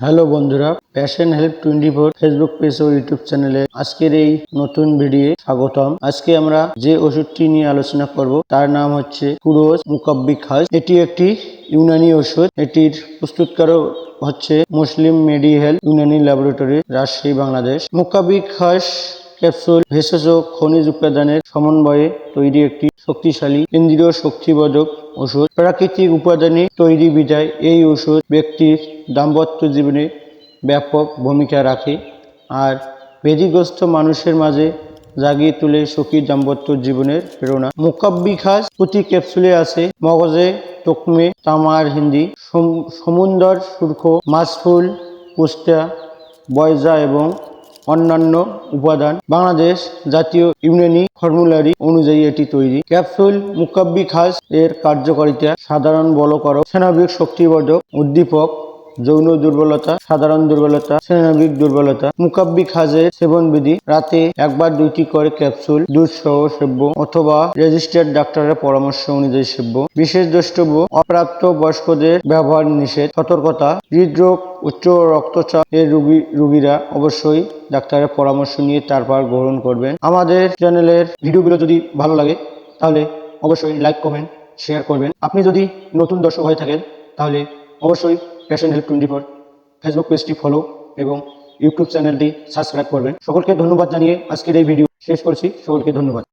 Hello বন্ধুরা passion help twenty four Facebook page ও YouTube চ্যানেলে আজকের এই নতুন ভিডিও স্বাগতম। আজকে আমরা যে ওষুধটি নিয়ে আলোচনা করব, তার নাম হচ্ছে কুরোজ মুকাব্বি খাস। এটি একটি ইউনানি ওষুধ। এটির প্রস্তুতকারক হচ্ছে মুসলিম মেডিহেল ইউনানি ল্যাবরেটরি, রাজশাহী, বাংলাদেশ। মুকাব্বি খাস ক্যাপসুল, ভেষজ ও খনিজ উপাদানের সমন্বয়ে তৈরি একটি শক্তিশালী কেন্দ্রীয় শক্তিবর্ধক ওষুধ। প্রাকৃতিক উপাদানে তৈরি বিধায় এই ওষুধ ব্যক্তির দাম্পত্য জীবনে ব্যাপক ভূমিকা রাখে আর বেদিগ্রস্ত মানুষের মাঝে জাগিয়ে তুলে সুখী দাম্পত্য জীবনের প্রেরণা। মুকাব্বি খাস প্রতি ক্যাপসুলে আছে মগজে তোকমে, তামার হিন্দি, সম- সমুন্দর সুরখ, মাছফুল পুস্তা বয়জা এবং অন্যান্য উপাদান। বাংলাদেশ জাতীয় ইউনানি ফর্মুলারি অনুযায়ী এটি তৈরি। ক্যাপসুল মুকাব্বি খাস এর কার্যকারিতা সাধারণ বলকর স্নায়বিক শক্তিবর্ধক, উদ্দীপক যৌন দুর্বলতা, সাধারণ দুর্বলতা, স্নায়বিক দুর্বলতা, মুকাব্বি খাজের সেবনবিধি, রাতে একবার দুইটি করে ক্যাপসুল, দুধ সহ সেব্য অথবা রেজিস্টার্ড ডাক্তারের পরামর্শ অনুযায়ী সেব্য। বিশেষ দ্রষ্টব্য, অপ্রাপ্ত বয়স্কদের ব্যবহার নিষেধ, সতর্কতা, হৃদরোগ, উচ্চ রক্তচাপ এর রুগী, রুগীরা অবশ্যই ডাক্তারের পরামর্শ নিয়ে তারপর গ্রহণ করবেন। আমাদের চ্যানেলের ভিডিওগুলো যদি ভালো লাগে, তাহলে অবশ্যই লাইক, কমেন্ট, শেয়ার করবেন। আপনি যদি নতুন দর্শক হয়ে থাকেন, তাহলে অবশ্যই fashion help twenty four Facebook পেজটি ফলো এবং ইউটিউব চ্যানেলটি সাবস্ক্রাইব করবেন। সকলকে ধন্যবাদ জানিয়ে আজকের এই ভিডিও শেষ করছি। সকলকে ধন্যবাদ।